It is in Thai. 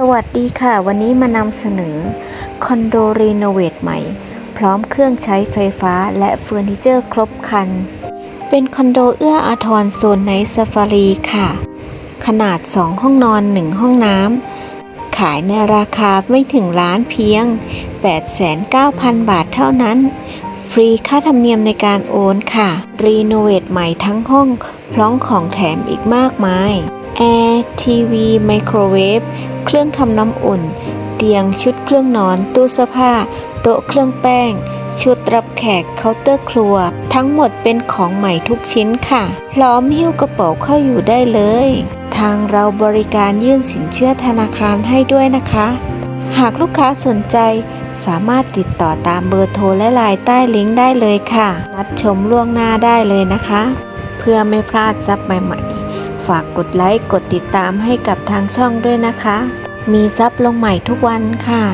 สวัสดีค่ะ วันนี้มานำเสนอคอนโดรีโนเวทใหม่ พร้อมเครื่องใช้ไฟฟ้าและเฟอร์นิเจอร์ครบครัน เป็นคอนโดเอื้ออาทรโซนไนท์ซาฟารีค่ะ ขนาด 2 ห้องนอน 1 ห้องน้ำ ขายในราคาไม่ถึงล้านเพียง 89,000 บาทเท่านั้น ฟรีค่าธรรมเนียมในการโอนค่ะ รีโนเวทใหม่ทั้งห้อง พร้อมของแถมอีกมากมาย แอร์ทีวีไมโครเวฟเครื่องทำน้ำอุ่น เตียงชุดเครื่องนอน ตู้เสื้อผ้า โต๊ะเครื่องแป้ง ชุดรับแขกเคาน์เตอร์ครัว ทั้งหมดเป็นของใหม่ทุกชิ้นค่ะ พร้อมหิ้วกระเป๋าเข้าอยู่ได้เลย ทางเราบริการยื่นสินเชื่อธนาคารให้ด้วยนะคะ หากลูกค้าสนใจสามารถติดต่อตามเบอร์โทรและไลน์ใต้ลิงก์ได้เลยค่ะ นัดชมล่วงหน้าได้เลยนะคะ เพื่อไม่พลาดซับใหม่ๆ ฝากกดไลค์ กดติดตามให้กับทางช่องด้วยนะคะ มีซับลงใหม่ทุกวันค่ะ